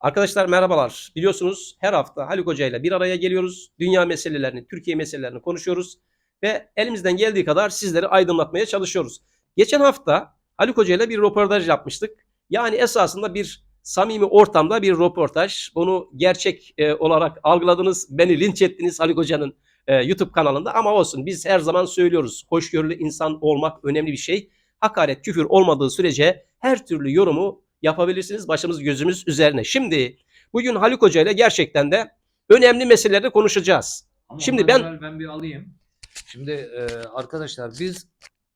Arkadaşlar merhabalar. Biliyorsunuz her hafta Haluk Hoca ile bir araya geliyoruz. Dünya meselelerini, Türkiye meselelerini konuşuyoruz. Ve elimizden geldiği kadar sizleri aydınlatmaya çalışıyoruz. Geçen hafta Haluk Hoca ile bir röportaj yapmıştık. Yani esasında bir samimi ortamda bir röportaj. Bunu gerçek e, olarak algıladınız. Beni linç ettiniz Haluk Hoca'nın e, YouTube kanalında. Ama olsun biz her zaman söylüyoruz. Hoşgörülü insan olmak önemli bir şey. Hakaret, küfür olmadığı sürece her türlü yorumu yapabilirsiniz. Başımız gözümüz üzerine. Şimdi bugün Haluk Hoca ile gerçekten de önemli meseleleri konuşacağız. Ama Şimdi ben- ben bir alayım. Şimdi e, arkadaşlar biz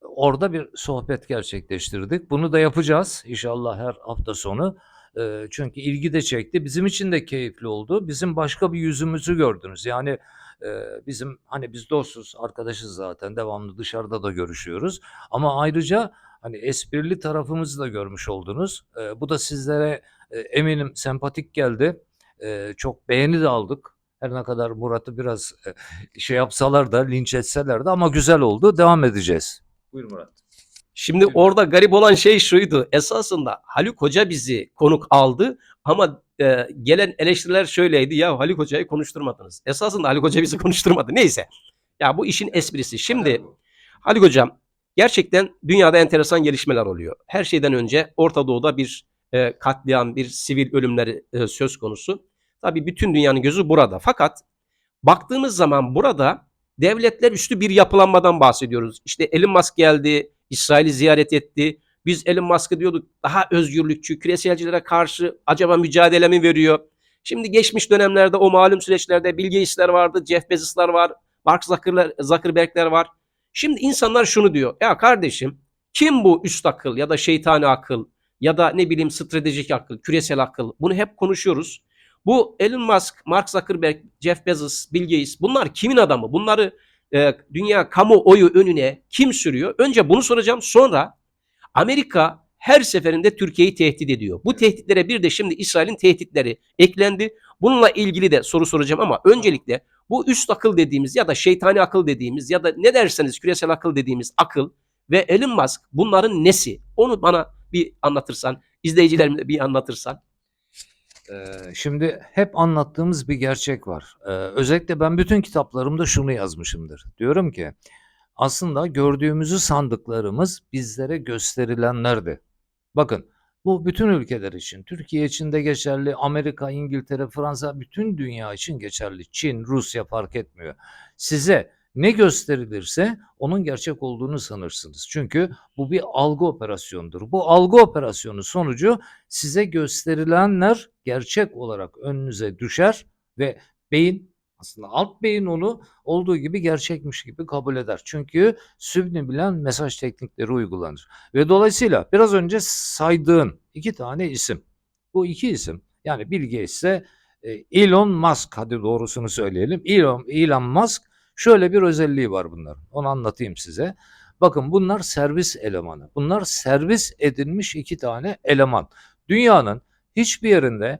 orada bir sohbet gerçekleştirdik. Bunu da yapacağız inşallah her hafta sonu. E, çünkü ilgi de çekti. Bizim için de keyifli oldu. Bizim başka bir yüzümüzü gördünüz. Yani e, bizim hani biz dostuz, arkadaşız zaten. Devamlı dışarıda da görüşüyoruz. Ama ayrıca hani esprili tarafımızı da görmüş oldunuz. E, bu da sizlere e, eminim sempatik geldi. E, çok beğeni de aldık. Her ne kadar Murat'ı biraz e, şey yapsalar da linç etseler de ama güzel oldu. Devam edeceğiz. Buyur Murat. Şimdi orada garip olan şey şuydu. Esasında Haluk Hoca bizi konuk aldı ama e, gelen eleştiriler şöyleydi. Ya Haluk Hoca'yı konuşturmadınız. Esasında Haluk Hoca bizi konuşturmadı. Neyse. Ya bu işin esprisi. Şimdi Haluk Hocam gerçekten dünyada enteresan gelişmeler oluyor. Her şeyden önce Orta Doğu'da bir e, katliam, bir sivil ölümleri e, söz konusu. Tabii bütün dünyanın gözü burada. Fakat baktığımız zaman burada devletler üstü bir yapılanmadan bahsediyoruz. İşte Elon Musk geldi, İsrail'i ziyaret etti. Biz Elon Musk'ı diyorduk daha özgürlükçü, küreselcilere karşı acaba mücadele mi veriyor? Şimdi geçmiş dönemlerde o malum süreçlerde Bill Gates'ler vardı, Jeff Bezos'lar var, Mark Zuckerberg'ler var. Şimdi insanlar şunu diyor. Ya kardeşim kim bu üst akıl ya da şeytani akıl ya da ne bileyim stratejik akıl, küresel akıl? Bunu hep konuşuyoruz. Bu Elon Musk, Mark Zuckerberg, Jeff Bezos, Bill Gates bunlar kimin adamı? Bunları e, dünya kamuoyu önüne kim sürüyor? Önce bunu soracağım. Sonra Amerika her seferinde Türkiye'yi tehdit ediyor. Bu tehditlere bir de şimdi İsrail'in tehditleri eklendi. Bununla ilgili de soru soracağım ama öncelikle bu üst akıl dediğimiz ya da şeytani akıl dediğimiz ya da ne derseniz küresel akıl dediğimiz akıl ve Elon Musk bunların nesi? Onu bana bir anlatırsan, izleyicilerime bir anlatırsan. Ee, şimdi hep anlattığımız bir gerçek var. Ee, özellikle ben bütün kitaplarımda şunu yazmışımdır. Diyorum ki aslında gördüğümüzü sandıklarımız bizlere gösterilenlerdi. Bakın bu bütün ülkeler için, Türkiye için de geçerli, Amerika, İngiltere, Fransa, bütün dünya için geçerli. Çin, Rusya fark etmiyor. Size ne gösterilirse onun gerçek olduğunu sanırsınız. Çünkü bu bir algı operasyonudur. Bu algı operasyonu sonucu size gösterilenler gerçek olarak önünüze düşer ve beyin aslında alt beyin onu olduğu gibi gerçekmiş gibi kabul eder. Çünkü bilen mesaj teknikleri uygulanır. Ve dolayısıyla biraz önce saydığın iki tane isim. Bu iki isim yani Bill ile e, Elon Musk hadi doğrusunu söyleyelim. Elon, Elon Musk şöyle bir özelliği var bunların. Onu anlatayım size. Bakın bunlar servis elemanı. Bunlar servis edilmiş iki tane eleman. Dünyanın hiçbir yerinde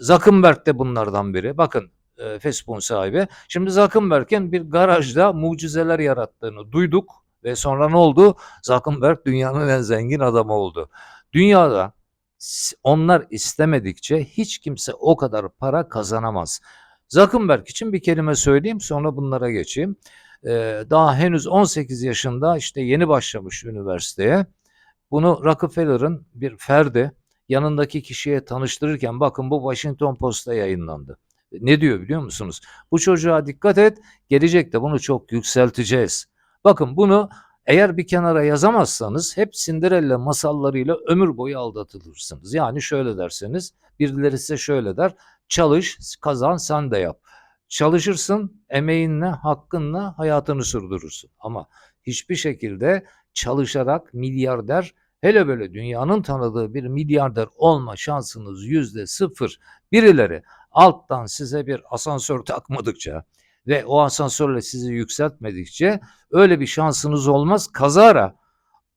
Zuckerberg de bunlardan biri. Bakın e, Facebook'un sahibi. Şimdi Zuckerberg'in bir garajda mucizeler yarattığını duyduk ve sonra ne oldu? Zuckerberg dünyanın en zengin adamı oldu. Dünyada onlar istemedikçe hiç kimse o kadar para kazanamaz. Zuckerberg için bir kelime söyleyeyim sonra bunlara geçeyim. Ee, daha henüz 18 yaşında işte yeni başlamış üniversiteye. Bunu Rockefeller'ın bir ferdi yanındaki kişiye tanıştırırken bakın bu Washington Post'ta yayınlandı. Ne diyor biliyor musunuz? Bu çocuğa dikkat et, gelecekte bunu çok yükselteceğiz. Bakın bunu eğer bir kenara yazamazsanız hep Cinderella masallarıyla ömür boyu aldatılırsınız. Yani şöyle derseniz, birileri size şöyle der, çalış, kazan, sen de yap. Çalışırsın, emeğinle, hakkınla hayatını sürdürürsün. Ama hiçbir şekilde çalışarak milyarder, hele böyle dünyanın tanıdığı bir milyarder olma şansınız yüzde sıfır. Birileri alttan size bir asansör takmadıkça ve o asansörle sizi yükseltmedikçe öyle bir şansınız olmaz. Kazara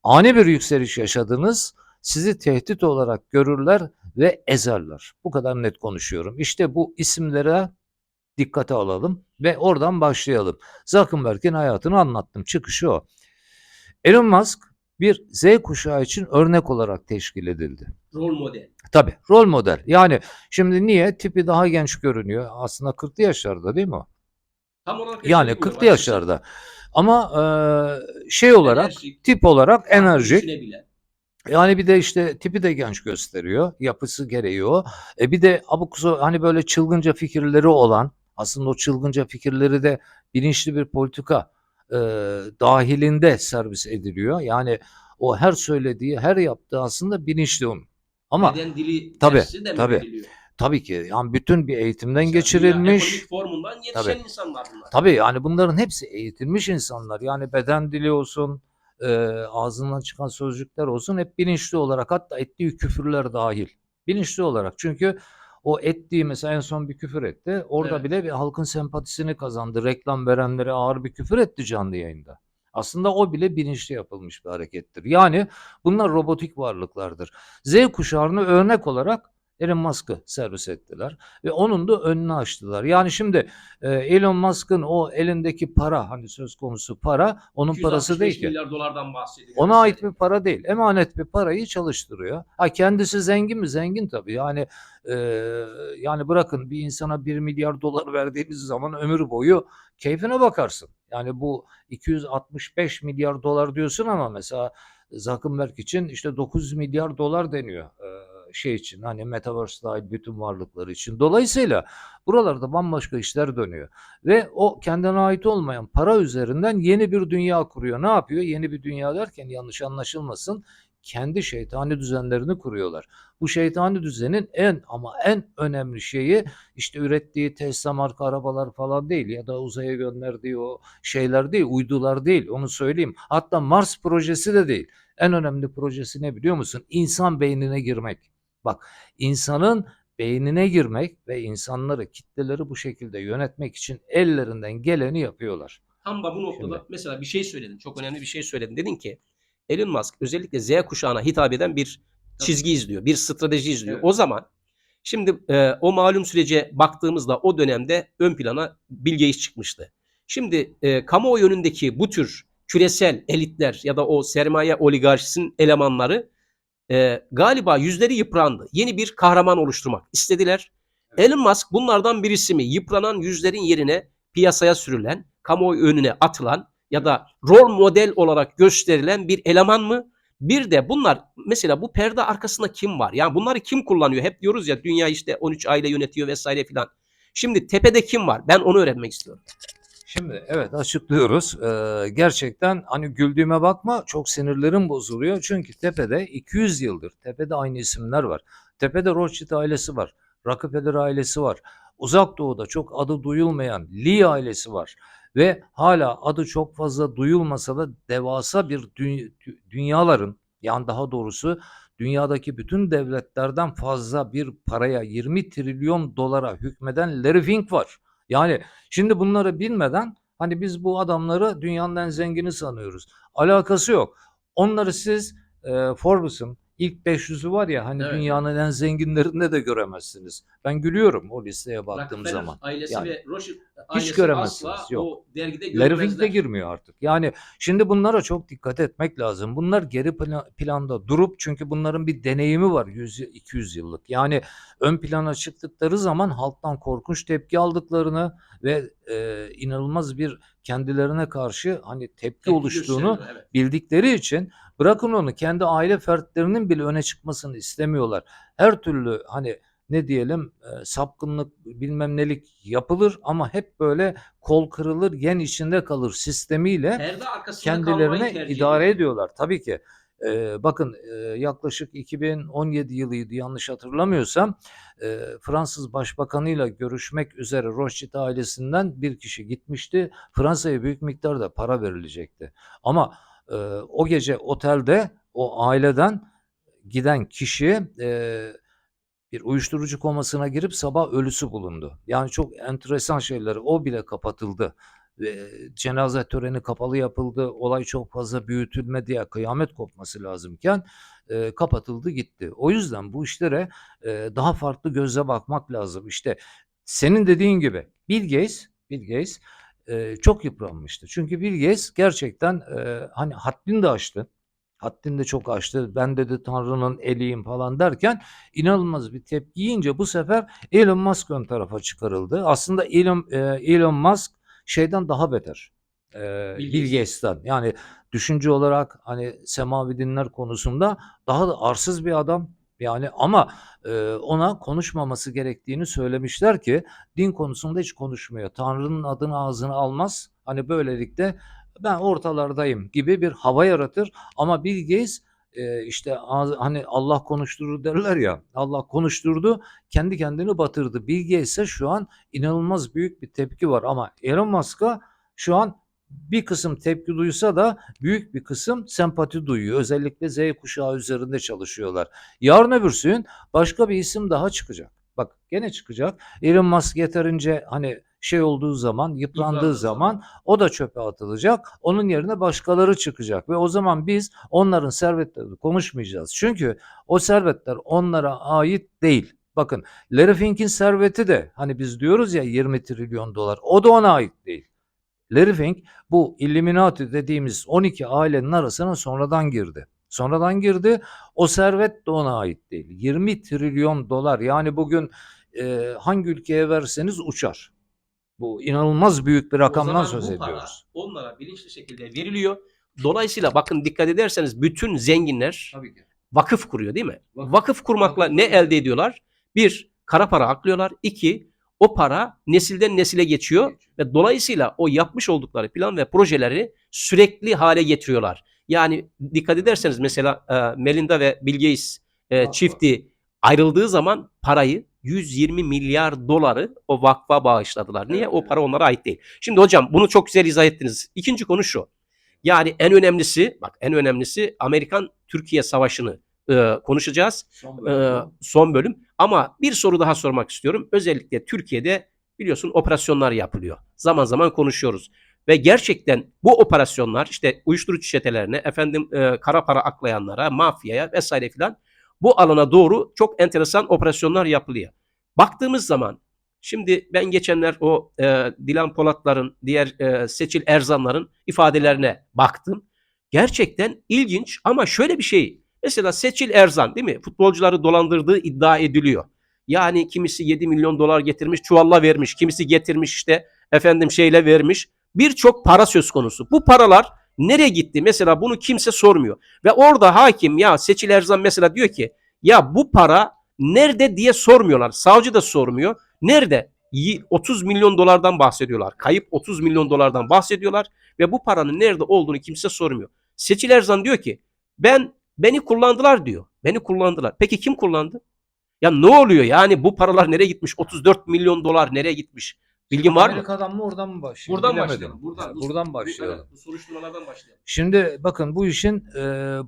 ani bir yükseliş yaşadınız, sizi tehdit olarak görürler ve ezerler. Bu kadar net konuşuyorum. İşte bu isimlere dikkate alalım ve oradan başlayalım. Zuckerberg'in hayatını anlattım. Çıkışı o. Elon Musk bir Z kuşağı için örnek olarak teşkil edildi. Rol model. Tabii rol model. Yani şimdi niye tipi daha genç görünüyor? Aslında 40'lı yaşlarda değil mi o? Tam olarak Yani bilmiyorum 40'lı açıkçası. yaşlarda. Ama e, şey olarak Enerjik, tip olarak enerjik. Yani bir de işte tipi de genç gösteriyor. Yapısı gereği o. E bir de abuk hani böyle çılgınca fikirleri olan aslında o çılgınca fikirleri de bilinçli bir politika e, dahilinde servis ediliyor. Yani o her söylediği, her yaptığı aslında bilinçli onun. Ama Beden dili Tabii, de mi tabii. ki yani bütün bir eğitimden Mesela geçirilmiş. ekonomik formundan yetişen Tabii. insanlar bunlar. Tabii yani bunların hepsi eğitilmiş insanlar. Yani beden dili olsun, e, ağzından çıkan sözcükler olsun hep bilinçli olarak hatta ettiği küfürler dahil. Bilinçli olarak çünkü o ettiği mesela en son bir küfür etti. Orada Evet. bile bir halkın sempatisini kazandı. Reklam verenlere ağır bir küfür etti canlı yayında. Aslında o bile bilinçli yapılmış bir harekettir. Yani bunlar robotik varlıklardır. Z kuşağını örnek olarak Elon Musk'ı servis ettiler ve onun da önünü açtılar. Yani şimdi e, Elon Musk'ın o elindeki para hani söz konusu para onun parası 265 değil ki. milyar dolardan bahsediyoruz. Ona ait bir para değil. Emanet bir parayı çalıştırıyor. Ha kendisi zengin mi? Zengin tabii. Yani e, yani bırakın bir insana 1 milyar dolar verdiğiniz zaman ömür boyu keyfine bakarsın. Yani bu 265 milyar dolar diyorsun ama mesela Zuckerberg için işte 9 milyar dolar deniyor e, şey için hani metaverse dahil bütün varlıkları için. Dolayısıyla buralarda bambaşka işler dönüyor ve o kendine ait olmayan para üzerinden yeni bir dünya kuruyor. Ne yapıyor? Yeni bir dünya derken yanlış anlaşılmasın. Kendi şeytani düzenlerini kuruyorlar. Bu şeytani düzenin en ama en önemli şeyi işte ürettiği Tesla marka arabalar falan değil ya da uzaya gönderdiği o şeyler değil, uydular değil onu söyleyeyim. Hatta Mars projesi de değil. En önemli projesi ne biliyor musun? İnsan beynine girmek. Bak insanın beynine girmek ve insanları, kitleleri bu şekilde yönetmek için ellerinden geleni yapıyorlar. Tam da bu noktada Şimdi. mesela bir şey söyledin. Çok önemli bir şey söyledin. Dedin ki Elon Musk özellikle Z kuşağına hitap eden bir çizgi izliyor. Bir strateji izliyor. Evet. O zaman şimdi e, o malum sürece baktığımızda o dönemde ön plana Bill Gates çıkmıştı. Şimdi e, kamuoyu yönündeki bu tür küresel elitler ya da o sermaye oligarşisinin elemanları e, galiba yüzleri yıprandı. Yeni bir kahraman oluşturmak istediler. Elon Musk bunlardan birisi mi? Yıpranan yüzlerin yerine piyasaya sürülen, kamuoyu önüne atılan ya da rol model olarak gösterilen bir eleman mı? Bir de bunlar mesela bu perde arkasında kim var? Yani bunları kim kullanıyor? Hep diyoruz ya dünya işte 13 aile yönetiyor vesaire filan. Şimdi tepede kim var? Ben onu öğrenmek istiyorum. Şimdi evet açıklıyoruz. Ee, gerçekten hani güldüğüme bakma çok sinirlerim bozuluyor. Çünkü tepede 200 yıldır tepede aynı isimler var. Tepede Rothschild ailesi var. Rockefeller ailesi var. Uzak doğuda çok adı duyulmayan Lee ailesi var. Ve hala adı çok fazla duyulmasa da devasa bir dü- dü- dünyaların yani daha doğrusu dünyadaki bütün devletlerden fazla bir paraya 20 trilyon dolara hükmeden Larry Fink var. Yani Şimdi bunları bilmeden hani biz bu adamları dünyanın en zengini sanıyoruz. Alakası yok. Onları siz e, Forbes'un ilk 500'ü var ya hani Evet. dünyanın en zenginlerinde de göremezsiniz. Ben gülüyorum o listeye baktığım Rockefeller zaman. ailesi Yani ve Rothschild ailesi göremezsiniz, asla yok. o dergide Fink de görmezler. girmiyor artık. Yani şimdi bunlara çok dikkat etmek lazım. Bunlar geri pla- planda durup çünkü bunların bir deneyimi var 100 y- 200 yıllık. Yani ön plana çıktıkları zaman halktan korkunç tepki aldıklarını ve e, inanılmaz bir kendilerine karşı hani tepki, Tepki oluştuğunu evet. bildikleri için bırakın onu kendi aile fertlerinin bile öne çıkmasını istemiyorlar. Her türlü hani ne diyelim e, sapkınlık bilmem nelik yapılır ama hep böyle kol kırılır yen içinde kalır sistemiyle kendilerine idare ediyor. ediyorlar. Tabii ki e, bakın e, yaklaşık 2017 yılıydı yanlış hatırlamıyorsam e, Fransız Başbakanıyla görüşmek üzere Rothschild ailesinden bir kişi gitmişti. Fransa'ya büyük miktarda para verilecekti. Ama e, o gece otelde o aileden giden kişi e, bir uyuşturucu komasına girip sabah ölüsü bulundu. Yani çok enteresan şeyler. O bile kapatıldı. Ve cenaze töreni kapalı yapıldı. Olay çok fazla büyütülme diye kıyamet kopması lazımken e, kapatıldı gitti. O yüzden bu işlere e, daha farklı gözle bakmak lazım. İşte senin dediğin gibi Bill Gates, Bill Gates e, çok yıpranmıştı. Çünkü Bill Gates gerçekten e, hani haddini de aştı. Haddini de çok aştı. Ben dedi Tanrı'nın eliyim falan derken inanılmaz bir tepki yiyince bu sefer Elon Musk ön tarafa çıkarıldı. Aslında Elon, e, Elon Musk şeyden daha beter. E, Bill Gates'ten. Yani düşünce olarak hani semavi dinler konusunda daha da arsız bir adam. Yani ama e, ona konuşmaması gerektiğini söylemişler ki din konusunda hiç konuşmuyor. Tanrı'nın adını ağzına almaz. Hani böylelikle ben ortalardayım gibi bir hava yaratır. Ama Bill Gates e, işte hani Allah konuşturur derler ya Allah konuşturdu kendi kendini batırdı. Bill Gates'e şu an inanılmaz büyük bir tepki var ama Elon Musk'a şu an bir kısım tepki duysa da büyük bir kısım sempati duyuyor. Özellikle Z kuşağı üzerinde çalışıyorlar. Yarın öbürsü gün başka bir isim daha çıkacak. Bak gene çıkacak. Elon Musk yeterince hani şey olduğu zaman, yıprandığı Yıprandığı zaman o da çöpe atılacak. Onun yerine başkaları çıkacak ve o zaman biz onların servetlerini konuşmayacağız. Çünkü o servetler onlara ait değil. Bakın Larry Fink'in serveti de hani biz diyoruz ya 20 trilyon dolar o da ona ait Fink bu Illuminati dediğimiz 12 ailenin arasına sonradan girdi. Sonradan girdi. O servet de ona ait değil. 20 trilyon dolar yani bugün e, hangi ülkeye verseniz uçar. Bu inanılmaz büyük bir O rakamdan zaman söz bu para ediyoruz. onlara bilinçli şekilde veriliyor. Dolayısıyla bakın dikkat ederseniz bütün zenginler Tabii ki. vakıf kuruyor değil mi? Vakıf. Vakıf kurmakla Vakıf ne elde ediyorlar? Bir, kara para aklıyorlar. İki, o para nesilden nesile geçiyor ve dolayısıyla o yapmış oldukları plan ve projeleri sürekli hale getiriyorlar. Yani dikkat ederseniz mesela e, Melinda ve Bill Gates e, çifti ayrıldığı zaman parayı 120 milyar doları o vakfa bağışladılar. Niye? O para onlara ait değil. Şimdi hocam bunu çok güzel izah ettiniz. İkinci konu şu. Yani en önemlisi bak en önemlisi Amerikan Türkiye Savaşı'nı e, konuşacağız. Ee, son bölüm. Ama bir soru daha sormak istiyorum. Özellikle Türkiye'de biliyorsun operasyonlar yapılıyor. Zaman zaman konuşuyoruz. Ve gerçekten bu operasyonlar işte uyuşturucu çetelerine, efendim e, kara para aklayanlara, mafyaya vesaire filan bu alana doğru çok enteresan operasyonlar yapılıyor. Baktığımız zaman şimdi ben geçenler o e, Dilan Polatların, diğer e, Seçil Erzanların ifadelerine baktım. Gerçekten ilginç ama şöyle bir şey Mesela Seçil Erzan değil mi? Futbolcuları dolandırdığı iddia ediliyor. Yani kimisi 7 milyon dolar getirmiş, çuvalla vermiş. Kimisi getirmiş işte efendim şeyle vermiş. Birçok para söz konusu. Bu paralar nereye gitti? Mesela bunu kimse sormuyor. Ve orada hakim ya Seçil Erzan mesela diyor ki ya bu para nerede diye sormuyorlar. Savcı da sormuyor. Nerede? Y- 30 milyon dolardan bahsediyorlar. Kayıp 30 milyon dolardan bahsediyorlar ve bu paranın nerede olduğunu kimse sormuyor. Seçil Erzan diyor ki ben Beni kullandılar diyor. Beni kullandılar. Peki kim kullandı? Ya ne oluyor yani bu paralar nereye gitmiş? 34 milyon dolar nereye gitmiş? Bilgin var mı? Amerika'dan mı oradan mı başlayalım? Buradan Bilemedim. başlayalım. Buradan, Yani buradan başlayalım. Evet, bu soruşturmalardan başlayalım. Şimdi bakın bu işin e,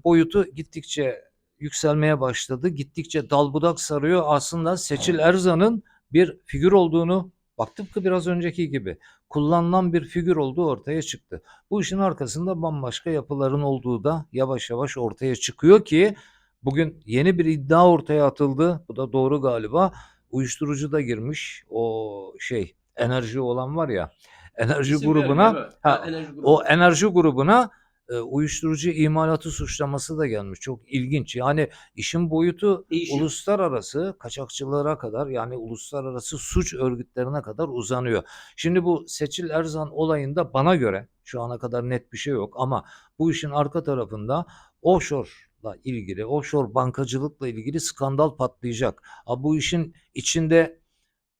boyutu gittikçe yükselmeye başladı. Gittikçe dal budak sarıyor. Aslında Seçil Erzan'ın bir figür olduğunu bak tıpkı biraz önceki gibi kullanılan bir figür olduğu ortaya çıktı. Bu işin arkasında bambaşka yapıların olduğu da yavaş yavaş ortaya çıkıyor ki bugün yeni bir iddia ortaya atıldı. Bu da doğru galiba. Uyuşturucu da girmiş. O şey enerji olan var ya enerji İsim grubuna ha, enerji grubu. o enerji grubuna uyuşturucu imalatı suçlaması da gelmiş. Çok ilginç. Yani işin boyutu Değişiyor. uluslararası kaçakçılara kadar yani uluslararası suç örgütlerine kadar uzanıyor. Şimdi bu Seçil Erzan olayında bana göre şu ana kadar net bir şey yok ama bu işin arka tarafında offshore'la ilgili, offshore bankacılıkla ilgili skandal patlayacak. Ha, bu işin içinde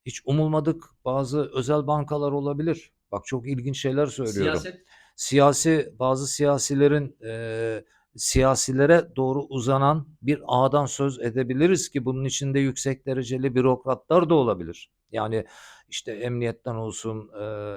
hiç umulmadık bazı özel bankalar olabilir. Bak çok ilginç şeyler söylüyorum Siyaset siyasi bazı siyasilerin eee, siyasilere doğru uzanan bir ağdan söz edebiliriz ki bunun içinde yüksek dereceli bürokratlar da olabilir. Yani işte emniyetten olsun,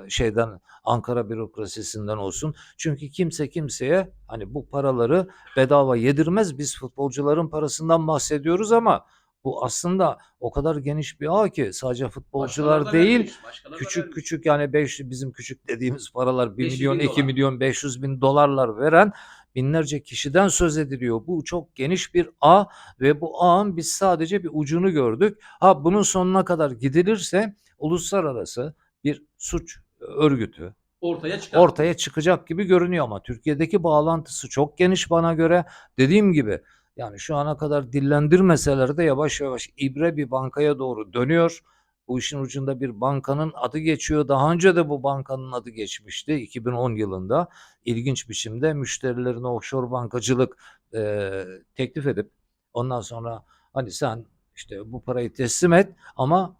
şeyden Ankara bürokrasisinden olsun. Çünkü kimse kimseye hani bu paraları bedava yedirmez. Biz futbolcuların parasından bahsediyoruz ama bu aslında o kadar geniş bir ağ ki sadece futbolcular başkaları değil, vermiş, küçük vermiş. küçük yani 5 bizim küçük dediğimiz paralar 1 500 milyon bin 2 dolar. milyon 500 bin dolarlar veren binlerce kişiden söz ediliyor. Bu çok geniş bir ağ ve bu ağın biz sadece bir ucunu gördük. Ha bunun sonuna kadar gidilirse uluslararası bir suç örgütü ortaya çıkar. ortaya çıkacak gibi görünüyor ama Türkiye'deki bağlantısı çok geniş bana göre. Dediğim gibi yani şu ana kadar dillendirmeseler de yavaş yavaş ibre bir bankaya doğru dönüyor. Bu işin ucunda bir bankanın adı geçiyor. Daha önce de bu bankanın adı geçmişti 2010 yılında. İlginç biçimde müşterilerine offshore bankacılık eee, teklif edip ondan sonra hani sen işte bu parayı teslim et ama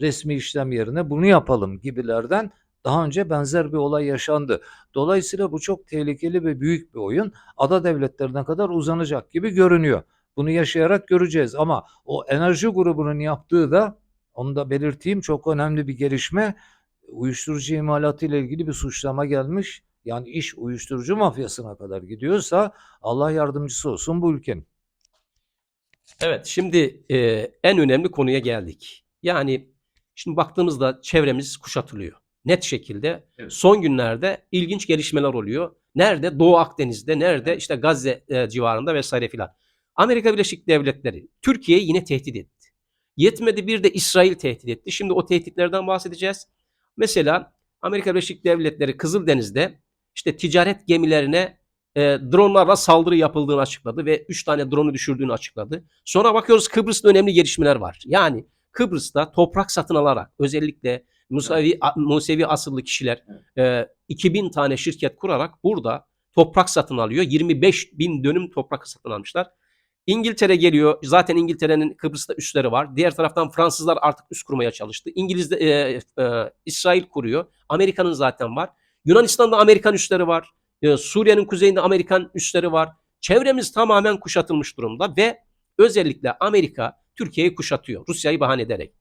resmi işlem yerine bunu yapalım gibilerden daha önce benzer bir olay yaşandı. Dolayısıyla bu çok tehlikeli ve büyük bir oyun. Ada devletlerine kadar uzanacak gibi görünüyor. Bunu yaşayarak göreceğiz ama o enerji grubunun yaptığı da onu da belirteyim çok önemli bir gelişme. Uyuşturucu imalatı ile ilgili bir suçlama gelmiş. Yani iş uyuşturucu mafyasına kadar gidiyorsa Allah yardımcısı olsun bu ülkenin. Evet, şimdi e, en önemli konuya geldik. Yani şimdi baktığımızda çevremiz kuşatılıyor. Net şekilde Evet. son günlerde ilginç gelişmeler oluyor. Nerede? Doğu Akdeniz'de, nerede? İşte Gazze e, civarında vesaire filan. Amerika Birleşik Devletleri Türkiye'yi yine tehdit etti. Yetmedi bir de İsrail tehdit etti. Şimdi o tehditlerden bahsedeceğiz. Mesela Amerika Birleşik Devletleri Kızıldeniz'de işte ticaret gemilerine e, dronlarla saldırı yapıldığını açıkladı ve 3 tane drone'u düşürdüğünü açıkladı. Sonra bakıyoruz Kıbrıs'ta önemli gelişmeler var. Yani Kıbrıs'ta toprak satın alarak özellikle Musevi, Musevi asıllı kişiler e, 2000 tane şirket kurarak burada toprak satın alıyor. 25 bin dönüm toprak satın almışlar. İngiltere geliyor. Zaten İngiltere'nin Kıbrıs'ta üsleri var. Diğer taraftan Fransızlar artık üs kurmaya çalıştı. İngiliz de, e, e, İsrail kuruyor. Amerika'nın zaten var. Yunanistan'da Amerikan üsleri var. E, Suriye'nin kuzeyinde Amerikan üsleri var. Çevremiz tamamen kuşatılmış durumda ve özellikle Amerika Türkiye'yi kuşatıyor. Rusya'yı bahane ederek.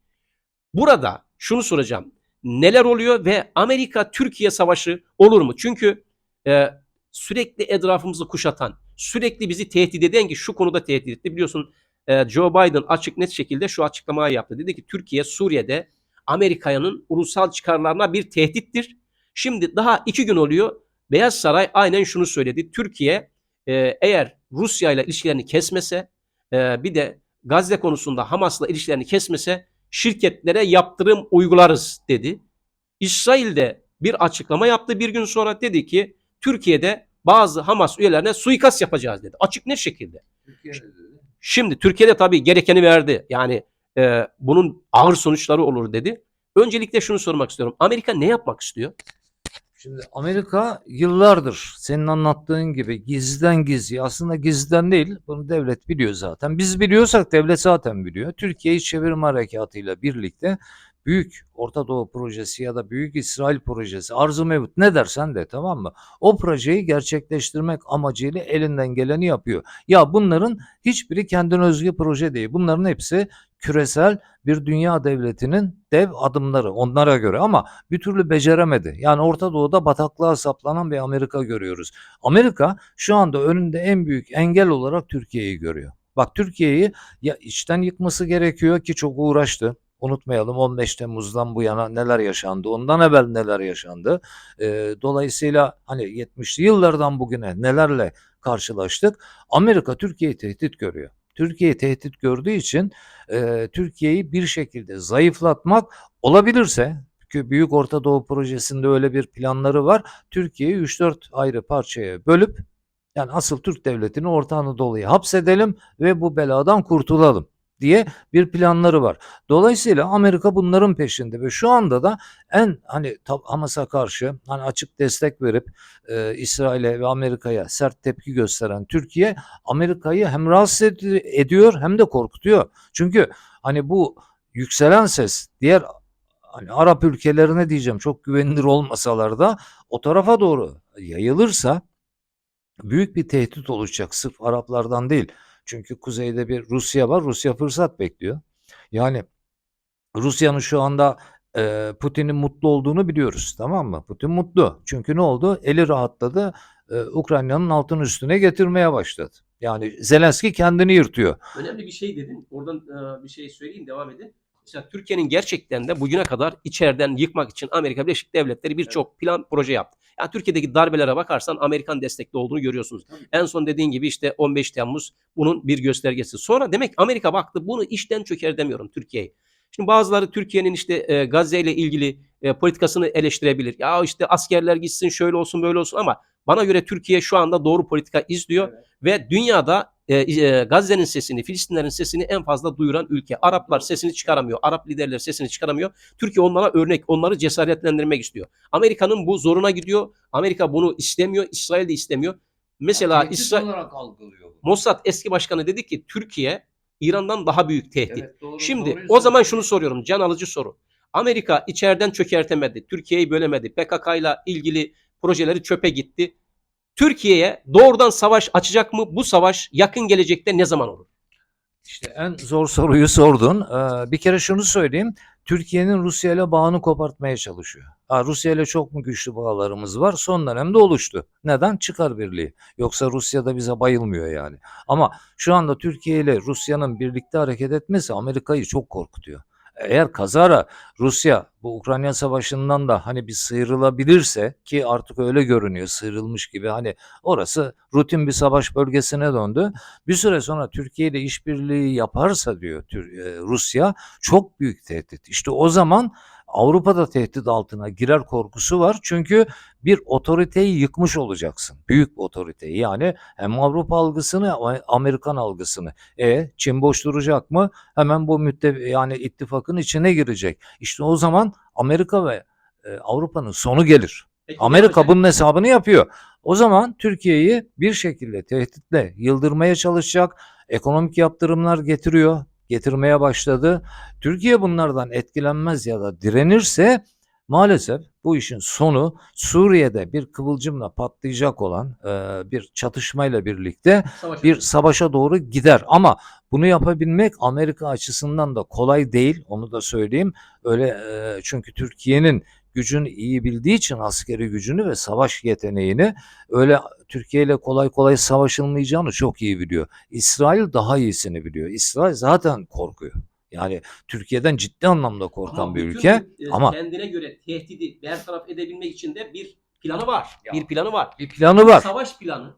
Burada şunu soracağım. Neler oluyor ve Amerika Türkiye savaşı olur mu? Çünkü e, sürekli etrafımızı kuşatan, sürekli bizi tehdit eden ki şu konuda tehdit etti. Biliyorsun e, Joe Biden açık net şekilde şu açıklamayı yaptı. Dedi ki Türkiye Suriye'de Amerika'nın ulusal çıkarlarına bir tehdittir. Şimdi daha iki gün oluyor. Beyaz Saray aynen şunu söyledi. Türkiye e, eğer Rusya ile ilişkilerini kesmese e, bir de Gazze konusunda Hamas'la ilişkilerini kesmese şirketlere yaptırım uygularız dedi. İsrail de bir açıklama yaptı bir gün sonra dedi ki Türkiye'de bazı Hamas üyelerine suikast yapacağız dedi. Açık net şekilde. Şimdi Türkiye'de tabii gerekeni verdi. Yani e, bunun ağır sonuçları olur dedi. Öncelikle şunu sormak istiyorum. Amerika ne yapmak istiyor? Şimdi Amerika yıllardır senin anlattığın gibi gizliden gizli aslında gizliden değil bunu devlet biliyor zaten. Biz biliyorsak devlet zaten biliyor. Türkiye'yi çevirme harekatıyla birlikte büyük Orta Doğu projesi ya da büyük İsrail projesi arzu mevcut ne dersen de tamam mı? O projeyi gerçekleştirmek amacıyla elinden geleni yapıyor. Ya bunların hiçbiri kendine özgü proje değil. Bunların hepsi küresel bir dünya devletinin dev adımları onlara göre ama bir türlü beceremedi. Yani Orta Doğu'da bataklığa saplanan bir Amerika görüyoruz. Amerika şu anda önünde en büyük engel olarak Türkiye'yi görüyor. Bak Türkiye'yi ya içten yıkması gerekiyor ki çok uğraştı. Unutmayalım 15 Temmuz'dan bu yana neler yaşandı, ondan evvel neler yaşandı. Ee, dolayısıyla hani 70'li yıllardan bugüne nelerle karşılaştık. Amerika Türkiye'yi tehdit görüyor. Türkiye'yi tehdit gördüğü için e, Türkiye'yi bir şekilde zayıflatmak olabilirse çünkü Büyük Orta Doğu Projesi'nde öyle bir planları var. Türkiye'yi 3-4 ayrı parçaya bölüp yani asıl Türk devletini Orta Anadolu'ya hapsedelim ve bu beladan kurtulalım diye bir planları var. Dolayısıyla Amerika bunların peşinde ve şu anda da en hani Hamas'a karşı hani açık destek verip e, İsrail'e ve Amerika'ya sert tepki gösteren Türkiye Amerika'yı hem rahatsız ed- ediyor hem de korkutuyor. Çünkü hani bu yükselen ses diğer hani Arap ülkelerine diyeceğim çok güvenilir olmasalar da o tarafa doğru yayılırsa büyük bir tehdit oluşacak sırf Araplardan değil. Çünkü kuzeyde bir Rusya var. Rusya fırsat bekliyor. Yani Rusya'nın şu anda e, Putin'in mutlu olduğunu biliyoruz tamam mı? Putin mutlu. Çünkü ne oldu? Eli rahatladı. E, Ukrayna'nın altın üstüne getirmeye başladı. Yani Zelenski kendini yırtıyor. Önemli bir şey dedin. Oradan e, bir şey söyleyeyim devam edin. Mesela Türkiye'nin gerçekten de bugüne kadar içeriden yıkmak için Amerika Birleşik Devletleri birçok plan proje yaptı. Yani Türkiye'deki darbelere bakarsan Amerikan destekli olduğunu görüyorsunuz. En son dediğin gibi işte 15 Temmuz bunun bir göstergesi. Sonra demek Amerika baktı bunu işten çöker demiyorum Türkiye'yi. Şimdi bazıları Türkiye'nin işte e, Gazze ile ilgili e, politikasını eleştirebilir. Ya işte askerler gitsin şöyle olsun böyle olsun ama bana göre Türkiye şu anda doğru politika izliyor ve dünyada e, e, Gazze'nin sesini, Filistinlerin sesini en fazla duyuran ülke. Araplar sesini çıkaramıyor. Arap liderler sesini çıkaramıyor. Türkiye onlara örnek, onları cesaretlendirmek istiyor. Amerika'nın bu zoruna gidiyor. Amerika bunu istemiyor. İsrail de istemiyor. Mesela İsrail olarak algılıyor bu. Mossad eski başkanı dedi ki Türkiye İran'dan daha büyük tehdit. Evet, doğru, Şimdi doğruyu o zaman şunu soruyorum can alıcı soru. Amerika içeriden çökertemedi. Türkiye'yi bölemedi. PKK ile ilgili projeleri çöpe gitti. Türkiye'ye doğrudan savaş açacak mı? Bu savaş yakın gelecekte ne zaman olur? İşte en zor soruyu sordun. Ee, bir kere şunu söyleyeyim. Türkiye'nin Rusya ile bağını kopartmaya çalışıyor. Ha, Rusya ile çok mu güçlü bağlarımız var? Son dönemde oluştu. Neden? Çıkar birliği. Yoksa Rusya da bize bayılmıyor yani. Ama şu anda Türkiye ile Rusya'nın birlikte hareket etmesi Amerika'yı çok korkutuyor. Eğer kazara Rusya bu Ukrayna savaşından da hani bir sıyrılabilirse ki artık öyle görünüyor sıyrılmış gibi hani orası rutin bir savaş bölgesine döndü. Bir süre sonra Türkiye ile işbirliği yaparsa diyor e, Rusya çok büyük tehdit. İşte o zaman Avrupa'da tehdit altına girer korkusu var. Çünkü bir otoriteyi yıkmış olacaksın. Büyük bir otoriteyi. Yani hem Avrupa algısını Amerikan algısını. E Çin boş duracak mı? Hemen bu mütte yani ittifakın içine girecek. İşte o zaman Amerika ve e, Avrupa'nın sonu gelir. Peki Amerika bunun hesabını yapıyor. O zaman Türkiye'yi bir şekilde tehditle yıldırmaya çalışacak. Ekonomik yaptırımlar getiriyor, getirmeye başladı. Türkiye bunlardan etkilenmez ya da direnirse maalesef bu işin sonu Suriye'de bir kıvılcımla patlayacak olan e, bir çatışmayla birlikte Savaş bir savaşa doğru gider. Ama bunu yapabilmek Amerika açısından da kolay değil. Onu da söyleyeyim. Öyle e, çünkü Türkiye'nin gücünü iyi bildiği için askeri gücünü ve savaş yeteneğini öyle Türkiye ile kolay kolay savaşılmayacağını çok iyi biliyor. İsrail daha iyisini biliyor. İsrail zaten korkuyor. Yani Türkiye'den ciddi anlamda korkan Ama bir ülke e, ama kendine göre tehdidi bertaraf edebilmek için de bir planı var. Ya. Bir planı var. bir planı var. Savaş planı.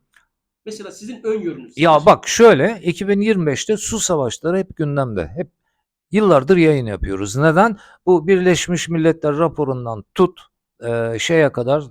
Mesela sizin öngörünüz. Ya savaş- bak şöyle 2025'te su savaşları hep gündemde. Hep yıllardır yayın yapıyoruz. Neden? Bu Birleşmiş Milletler raporundan tut e, şeye kadar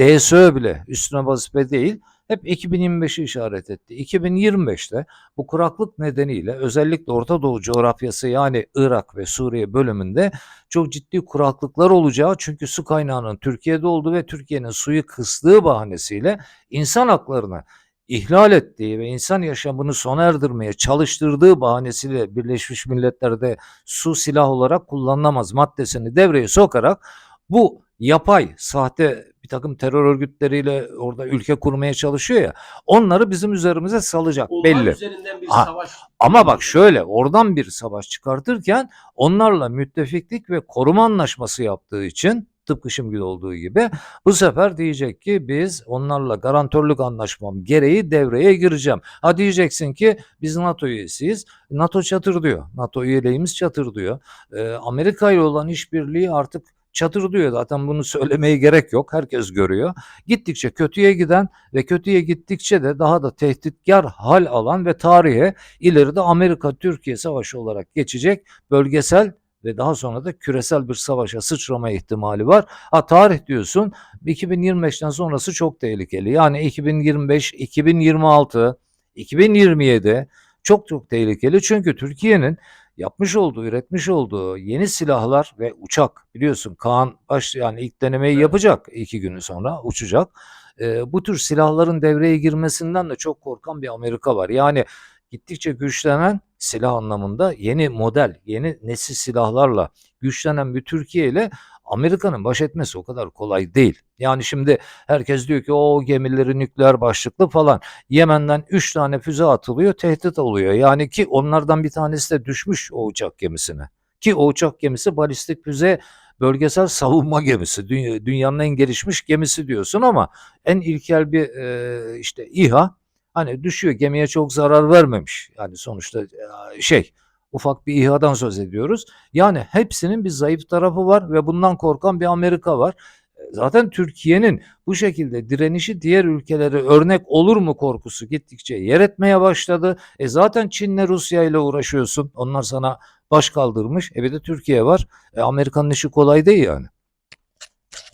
DSÖ bile üstüne vazife değil. Hep 2025'i işaret etti. 2025'te bu kuraklık nedeniyle özellikle Orta Doğu coğrafyası yani Irak ve Suriye bölümünde çok ciddi kuraklıklar olacağı çünkü su kaynağının Türkiye'de olduğu ve Türkiye'nin suyu kıstığı bahanesiyle insan haklarını ihlal ettiği ve insan yaşamını sona erdirmeye çalıştırdığı bahanesiyle Birleşmiş Milletler'de su silah olarak kullanılamaz maddesini devreye sokarak bu yapay, sahte bir takım terör örgütleriyle orada ülke kurmaya çalışıyor ya onları bizim üzerimize salacak Onlar belli. üzerinden bir Ha, savaş. Ama bak şöyle oradan bir savaş çıkartırken onlarla müttefiklik ve koruma anlaşması yaptığı için tıpkı şimdi olduğu gibi bu sefer diyecek ki biz onlarla garantörlük anlaşmam gereği devreye gireceğim. Ha diyeceksin ki biz NATO üyesiyiz. NATO çatır diyor. NATO üyeliğimiz çatır diyor. Ee, Amerika ile olan işbirliği artık çatır diyor. Zaten bunu söylemeye gerek yok. Herkes görüyor. Gittikçe kötüye giden ve kötüye gittikçe de daha da tehditkar hal alan ve tarihe ileride Amerika-Türkiye savaşı olarak geçecek bölgesel ve daha sonra da küresel bir savaşa sıçrama ihtimali var. Ha tarih diyorsun 2025'ten sonrası çok tehlikeli. Yani 2025, 2026, 2027 çok çok tehlikeli. Çünkü Türkiye'nin yapmış olduğu, üretmiş olduğu yeni silahlar ve uçak biliyorsun Kaan baş yani ilk denemeyi Evet. yapacak iki günü sonra uçacak. Ee, bu tür silahların devreye girmesinden de çok korkan bir Amerika var. Yani gittikçe güçlenen silah anlamında yeni model, yeni nesil silahlarla güçlenen bir Türkiye ile Amerika'nın baş etmesi o kadar kolay değil. Yani şimdi herkes diyor ki o gemileri nükleer başlıklı falan. Yemen'den 3 tane füze atılıyor, tehdit oluyor. Yani ki onlardan bir tanesi de düşmüş o uçak gemisine. Ki o uçak gemisi balistik füze bölgesel savunma gemisi. Dünya- Dünyanın en gelişmiş gemisi diyorsun ama en ilkel bir işte İHA hani düşüyor gemiye çok zarar vermemiş. Yani sonuçta e, şey ufak bir İHA'dan söz ediyoruz. Yani hepsinin bir zayıf tarafı var ve bundan korkan bir Amerika var. E, Zaten Türkiye'nin bu şekilde direnişi diğer ülkelere örnek olur mu korkusu gittikçe yer etmeye başladı. E zaten Çin'le Rusya ile uğraşıyorsun. Onlar sana baş kaldırmış. E bir de Türkiye var. E Amerika'nın işi kolay değil yani.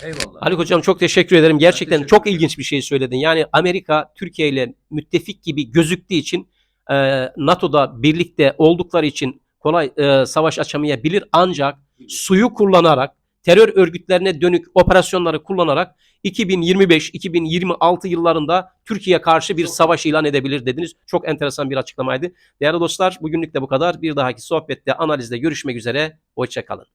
Eyvallah. Haluk Hocam çok teşekkür ederim. Gerçekten teşekkür çok ilginç bir şey söyledin. Yani Amerika Türkiye ile müttefik gibi gözüktüğü için e, NATO'da birlikte oldukları için kolay e, savaş açamayabilir. Ancak suyu kullanarak terör örgütlerine dönük operasyonları kullanarak 2025-2026 yıllarında Türkiye karşı bir savaş ilan edebilir dediniz. Çok enteresan bir açıklamaydı. Değerli dostlar bugünlük de bu kadar. Bir dahaki sohbette analizde görüşmek üzere. Hoşçakalın.